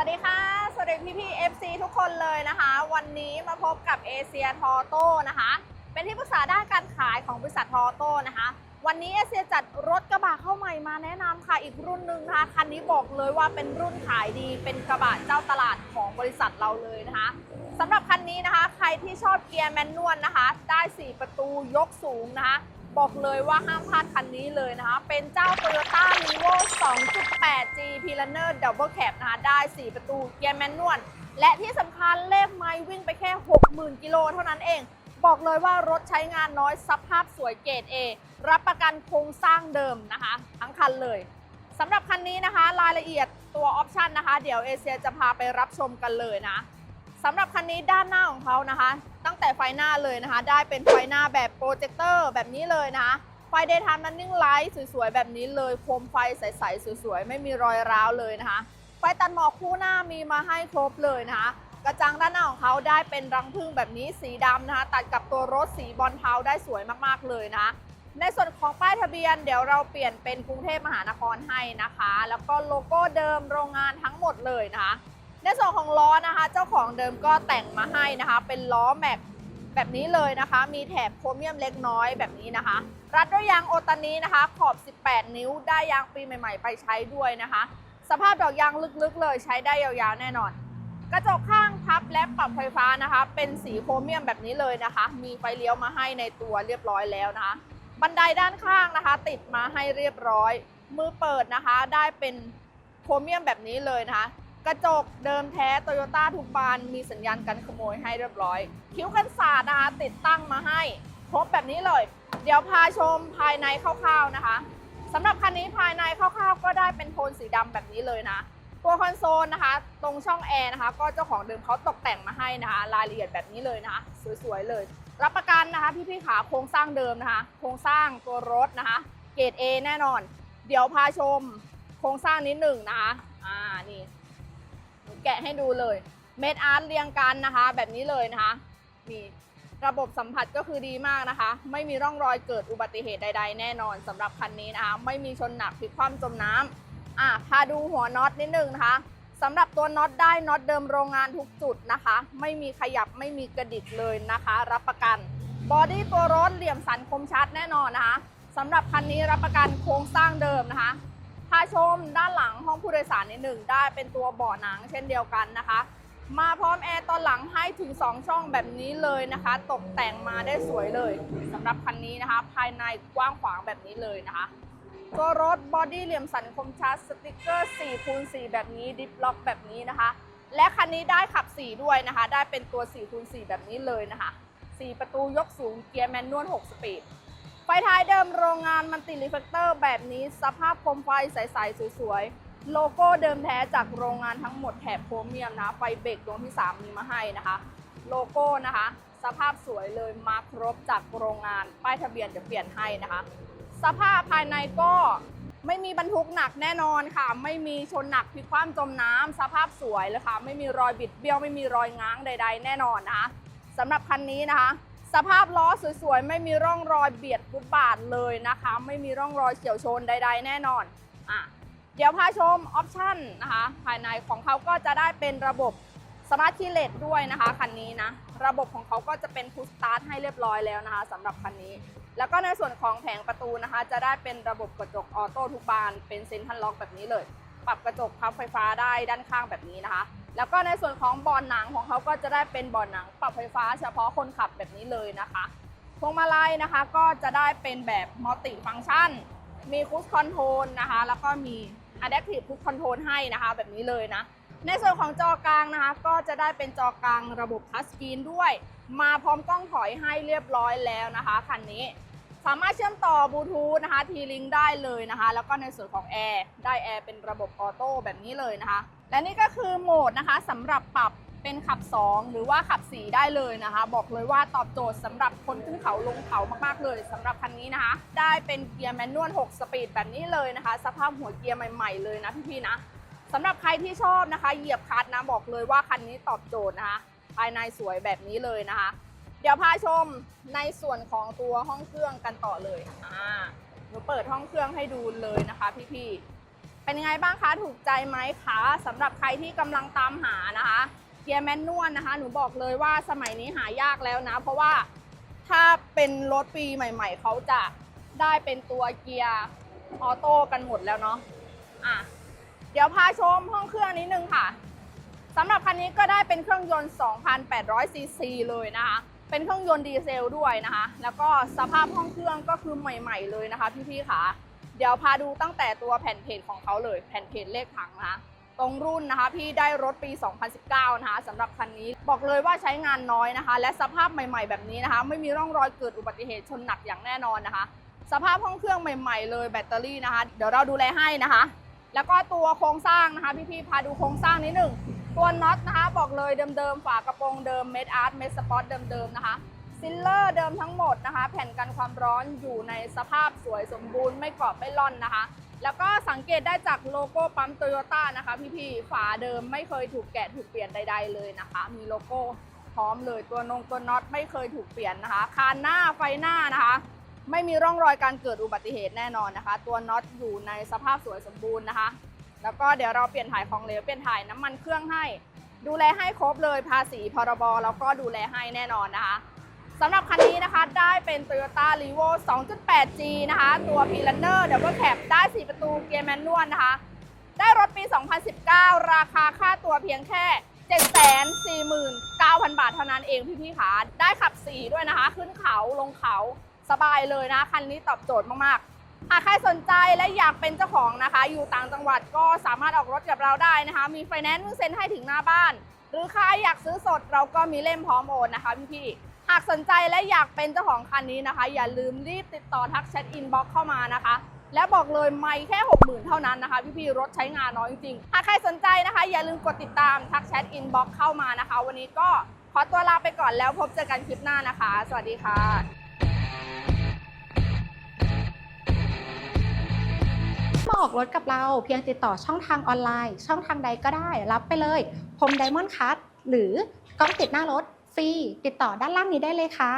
วัสดีค่ะ สวัสดีพี่พี่ๆ FC ทุกคนเลยนะคะ วันนี้มาพบกับเอเชียทอโต้นะคะ เป็นที่ปรึกษาด้านการขายของบริษัททอโต้นะคะ วันนี้เอเชียจัดรถกระบะเข้าใหม่มาแนะนำค่ะ อีกรุ่นหนึ่งนะคะ คันนี้บอกเลยว่าเป็นรุ่นขายดี เป็นกระบะเจ้าตลาดของบริษัทเราเลยนะคะสำหรับคันนี้นะคะ ใครที่ชอบเกียร์แมนนวลนะคะ ได้ 4 ประตูยกสูงนะคะ บอกเลยว่าห้ามพลาดคันนี้เลยนะคะ เป็นเจ้า Toyota r e v o 2.8 G p l a n e r Double Cab นะคะ ได้ 4 ประตูเกียร์แมนนวล และที่สำคัญเลขไมล์วิ่งไปแค่ 60,000 กิโลเท่านั้นเอง บอกเลยว่ารถใช้งานน้อยสภาพสวยเกรด A รับประกันโครงสร้างเดิมนะคะ ทั้งคันเลยสำหรับคันนี้นะคะ รายละเอียดตัวออปชันนะคะ เดี๋ยวเอเชียจะพาไปรับชมกันเลยนะ สำหรับคันนี้ด้านหน้าของเขานะคะ ตั้งแต่ไฟหน้าเลยนะคะ ได้เป็นไฟหน้าแบบโปรเจคเตอร์แบบนี้เลยนะคะไฟ daytime running light สวยๆ แบบนี้เลย โคมไฟใสๆ สวยๆ ไม่มีรอยร้าวเลยนะคะ ไฟตัดหมอกคู่หน้ามีมาให้ครบเลยนะคะ กระจังด้านหน้าของเขาได้เป็นรังผึ้งแบบนี้สีดำนะคะ ตัดกับตัวรถสีบอลเทาได้สวยมากๆเลยนะ ในส่วนของป้ายทะเบียนเดี๋ยวเราเปลี่ยนเป็นกรุงเทพมหานครให้นะคะ แล้วก็โลโก้เดิมโรงงานทั้งหมดเลยนะคะ ในส่วนของล้อนะคะ เจ้าของเดิมก็แต่งมาให้นะคะ เป็นล้อแม็กแบบนี้เลยนะคะ มีแถบโครเมียมเล็กน้อยแบบนี้นะคะ รัดด้วยยางโอตานี้นะคะ ขอบ 18 นิ้ว ได้ยางปีใหม่ ๆ ไปใช้ด้วยนะคะ สภาพดอกยางลึกๆเลยใช้ได้ยาวๆแน่นอน กระจกข้างพับและปรับไฟฟ้านะคะ เป็นสีโครเมียมแบบนี้เลยนะคะ มีไฟเลี้ยวมาให้ในตัวเรียบร้อยแล้วนะคะ บันไดด้านข้างนะคะ ติดมาให้เรียบร้อย มือเปิดนะคะ ได้เป็นโครเมียมแบบนี้เลยนะคะ กระจกเดิมแท้โตโยต้าทุกบานมีสัญญาณกันขโมยให้เรียบร้อย คิ้วกันศาสตร์นะคะติดตั้งมาให้ครบแบบนี้เลย เดี๋ยวพาชมภายในคร่าวๆนะคะสำหรับคันนี้ภายในคร่าวๆ ก็ได้เป็นโทนสีดำแบบนี้เลยนะตัวคอนโซลนะคะ ตรงช่องแอร์นะคะ ก็เจ้าของเดิมเขาตกแต่งมาให้นะคะ รายละเอียดแบบนี้เลยนะคะ สวยๆเลย รับประกันนะคะ พี่ๆขาโครงสร้างเดิมนะคะ โครงสร้างตัวรถนะคะ เกรด A แน่นอน เดี๋ยวพาชมโครงสร้างนิดหนึ่งนะคะ อ่านี่ กะให้ดูเลยเม็ดอาร์ตเรียงกันนะคะ แบบนี้เลยนะคะนี่ระบบสัมผัสก็คือดีมากนะคะ ไม่มีร่องรอยเกิดอุบัติเหตุใด ๆ แน่นอนสำหรับคันนี้นะคะ ไม่มีชนหนักพลิกคว่ำจมน้ำอะพาดูหัวน็อตนิดนึงนะคะสำหรับตัวน็อตได้น็อตเดิมโรงงานทุกจุดนะคะ ไม่มีขยับไม่มีกระดิกเลยนะคะ รับประกันบอดี้ตัวรถเหลี่ยมสันคมชัดแน่นอนนะคะสำหรับคันนี้รับประกันโครงสร้างเดิมนะคะ พาชมด้านหลังห้องผู้โดยสารนิดหนึ่งได้เป็นตัวเบาะหนังเช่นเดียวกันนะคะ มาพร้อมแอร์ตอนหลังให้ถึง 2 ช่องแบบนี้เลยนะคะ ตกแต่งมาได้สวยเลยสำหรับคันนี้นะคะ ภายในกว้างขวางแบบนี้เลยนะคะ ตัวรถบอดี้เหลี่ยมสันคมชัดสติกเกอร์4คูณ4แบบนี้ดิฟล็อกแบบนี้นะคะ และคันนี้ได้ขับ 4 ด้วยนะคะ ได้เป็นตัว4คูณ4แบบนี้เลยนะคะ 4 ประตูยกสูงเกียร์แมนนวล6สปีด ไฟท้ายเดิมโรงงานมันติรีเฟกเตอร์แบบนี้สภาพโคมไฟใสๆสวยๆ โลโก้เดิมแท้จากโรงงานทั้งหมดแถบโครเมียมนะ ไฟเบรกดวงที่ 3 มีมาให้นะคะ โลโก้นะคะ สภาพสวยเลยมาครบจากโรงงาน ป้ายทะเบียนจะเปลี่ยนให้นะคะ สภาพภายในก็ไม่มีบรรทุกหนักแน่นอนค่ะ ไม่มีชนหนักพลิกคว่ำจมน้ำสภาพสวยเลยค่ะ ไม่มีรอยบิดเบี้ยว ไม่มีรอยง้างใด ๆ แน่นอนนะคะสำหรับคันนี้นะคะ สภาพล้อสวยๆ ไม่มีร่องรอยเบียดฟุตบาทเลยนะคะ ไม่มีร่องรอยเฉียวชนใด ๆ แน่นอนอะเดี๋ยวพาชมออปชั่นนะคะ ภายในของเขาก็จะได้เป็นระบบสมาร์ทคีเลตด้วยนะคะคันนี้นะ ระบบของเขาก็จะเป็นพุชสตาร์ทให้เรียบร้อยแล้วนะคะสำหรับคันนี้ แล้วก็ในส่วนของแผงประตูนะคะ จะได้เป็นระบบกระจกออโต้ทุกบาน เป็นเซ็นทรัลล็อกแบบนี้เลย ปรับกระจกพับไฟฟ้าได้ด้านข้างแบบนี้นะคะ แล้วก็ในส่วนของเบอนหนังของเขาก็จะได้เป็นเบอนหนังปรับไฟฟ้าเฉพาะคนขับแบบนี้เลยนะคะพวงมาลัยนะคะก็จะได้เป็นแบบมัลติฟัง c t ชัน มีคู i คอนโทรลนะคะ แล้วก็มี Adaptive Cruise Control ให้นะคะแบบนี้เลยนะ ในส่วนของจอกลางนะคะ ก็จะได้เป็นจอกลางระบบทัชสกรีนด้วย มาพร้อมกล้องถอยให้เรียบร้อยแล้วนะคะคันนี้สามารถเชื่อมต่อบลูทูธนะคะทีลิงได้เลยนะคะ แล้วก็ในส่วนของแอร์ได้แอร์เป็นระบบออโต้แบบนี้เลยนะคะ และนี่ก็คือโหมดนะคะสำหรับปรับเป็นขับ 2 หรือว่าขับ 4 ได้เลยนะคะ บอกเลยว่าตอบโจทย์สำหรับคนขึ้นเขาลงเขามากๆเลยสำหรับคันนี้นะคะ ได้เป็นเกียร์แมนนวล 6 สปีดแบบนี้เลยนะคะ สภาพหัวเกียร์ใหม่ๆเลยนะพี่ๆนะสำหรับใครที่ชอบนะคะ เหยียบคลัตช์นะบอกเลยว่าคันนี้ตอบโจทย์นะคะ ภายในสวยแบบนี้เลยนะคะ เดี๋ยวพาชมในส่วนของตัวห้องเครื่องกันต่อเลยอ่าหนูเปิดห้องเครื่องให้ดูเลยนะคะพี่ๆ เป็นยังไงบ้างคะถูกใจไหมคะสำหรับใครที่กำลังตามหานะคะเกียร์แมนนวลนะคะ หนูบอกเลยว่าสมัยนี้หายากแล้วนะ เพราะว่าถ้าเป็นรถปีใหม่ ๆเขาจะได้เป็นตัวเกียร์ออโต้กันหมดแล้วเนาะอะเดี๋ยวพาชมห้องเครื่องนิดนึงค่ะสำหรับคันนี้ก็ได้เป็นเครื่องยนต์ 2,800 ซีซีเลยนะคะ เป็นเครื่องยนต์ดีเซลด้วยนะคะ แล้วก็สภาพห้องเครื่องก็คือใหม่ ๆ เลยนะคะพี่ๆค่ะ เดี๋ยวพาดูตั้งแต่ตัวแผ่นเพจของเขาเลย แผ่นเพจเลขถังนะตรงรุ่นนะคะพี่ได้รถปี 2019 นะคะสำหรับคันนี้บอกเลยว่าใช้งานน้อยนะคะ และสภาพใหม่ๆแบบนี้นะคะ ไม่มีร่องรอยเกิดอุบัติเหตุชนหนักอย่างแน่นอนนะคะ สภาพห้องเครื่องใหม่ ๆ เลยแบตเตอรี่นะคะ เดี๋ยวเราดูแลให้นะคะ แล้วก็ตัวโครงสร้างนะคะพี่ๆพาดูโครงสร้างนิดหนึ่งตัวน็อตนะคะ บอกเลยเดิมๆฝากระโปรงเดิมเม็ดอาร์ตเม็ดสปอตเดิมๆนะคะ ซิลเลอร์เดิมทั้งหมดนะคะ แผ่นกันความร้อนอยู่ในสภาพสวยสมบูรณ์ไม่กรอบไม่ล่อนนะคะ แล้วก็สังเกตได้จากโลโก้ปั๊มโตโยต้านะคะ พี่ๆฝาเดิมไม่เคยถูกแกะถูกเปลี่ยนใด ๆ เลยนะคะ มีโลโก้พร้อมเลยตัวนงตัวน็อตไม่เคยถูกเปลี่ยนนะคะ คานหน้าไฟหน้านะคะ ไม่มีร่องรอยการเกิดอุบัติเหตุแน่นอนนะคะ ตัวน็อตอยู่ในสภาพสวยสมบูรณ์นะคะ แล้วก็เดี๋ยวเราเปลี่ยนถ่ายของเหลวเปลี่ยนถ่ายน้ำมันเครื่องให้ ดูแลให้ครบเลยภาษีพรบแล้วก็ดูแลให้แน่นอนนะคะ สำหรับคันนี้นะคะได้เป็น Toyota r e v o 2.8G นะคะ ตัว p l a n n e r Double Cab ได้ 4 ประตูเกียร์แมนนวลนะคะ ได้รถปี 2019 ราคาค่าตัวเพียงแค่ 749,000 บาทเท่านั้นเองพี่ๆค่ะได้ขับ4ด้วยนะคะ ขึ้นเขาลงเขาสบายเลยนะ คันนี้ตอบโจทย์มากๆหากใครสนใจและอยากเป็นเจ้าของนะคะ อยู่ต่างจังหวัดก็สามารถออกรถกับเราได้นะคะ มีไฟแนนซ์เซ็นให้ถึงหน้าบ้าน หรือใครอยากซื้อสดเราก็มีเล่มพร้อมโอนนะคะพี่ๆ หากสนใจและอยากเป็นเจ้าของคันนี้นะคะ อย่าลืมรีบติดต่อทักแชทอินบ็อกเข้ามานะคะ และบอกเลยไม่แค่ 60,000 เท่านั้นนะคะพี่ๆรถใช้งานน้อยจริงๆหากใครสนใจนะคะ อย่าลืมกดติดตามทักแชทอินบ็อกเข้ามานะคะ วันนี้ก็ขอตัวลาไปก่อนแล้วพบเจอกันคลิปหน้านะคะ สวัสดีค่ะมาออกรถกับเราเพียงติดต่อช่องทางออนไลน์ ช่องทางใดก็ได้ รับไปเลยพรมไดมอนด์คัทหรือกล้องติดหน้ารถ ฟรี ติดต่อด้านล่างนี้ได้เลยค่ะ